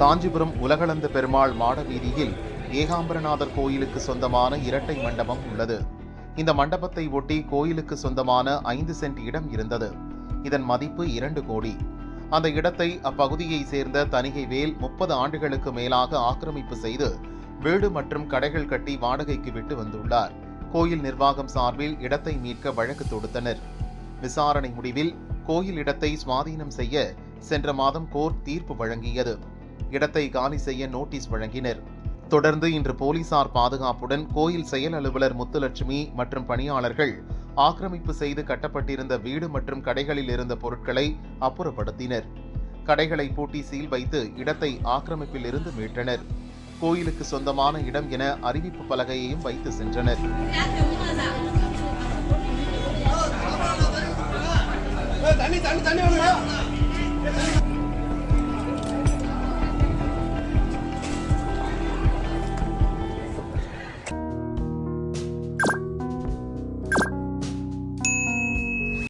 காஞ்சிபுரம் உலகளந்த பெருமாள் மாட வீதியில் ஏகாம்பரநாதர் கோயிலுக்கு சொந்தமான இரட்டை மண்டபம் உள்ளது. இந்த மண்டபத்தை ஒட்டி கோயிலுக்கு சொந்தமான ஐந்து சென்ட் இடம் இருந்தது. இதன் மதிப்பு இரண்டு கோடி. அந்த இடத்தை அப்பகுதியை சேர்ந்த தணிகை வேல் முப்பது ஆண்டுகளுக்கு மேலாக ஆக்கிரமிப்பு செய்து வீடு மற்றும் கடைகள் கட்டி வாடகைக்கு விட்டு வந்துள்ளார். கோயில் நிர்வாகம் சார்பில் இடத்தை மீட்க வழக்கு தொடுத்தனர். விசாரணை முடிவில் கோயில் இடத்தை சுவாதீனம் செய்ய சென்ற மாதம் கோர்ட் தீர்ப்பு வழங்கியது. இடத்தை காலி செய்ய நோட்டீஸ் வழங்கினர் தொடர்ந்து இன்று போலீசார் பாதுகாப்புடன் கோயில் செயல் அலுவலர் முத்துலட்சுமி மற்றும் பணியாளர்கள் ஆக்கிரமிப்பு செய்து கட்டப்பட்டிருந்த வீடு மற்றும் கடைகளில் இருந்த பொருட்களை அப்புறப்படுத்தினர் கடைகளை பூட்டி சீல் வைத்து இடத்தை ஆக்கிரமிப்பில் இருந்து மீட்டனர் கோயிலுக்கு சொந்தமான இடம் என அறிவிப்பு பலகையையும் வைத்து சென்றனர் தண்ணி தண்ணி தண்ணி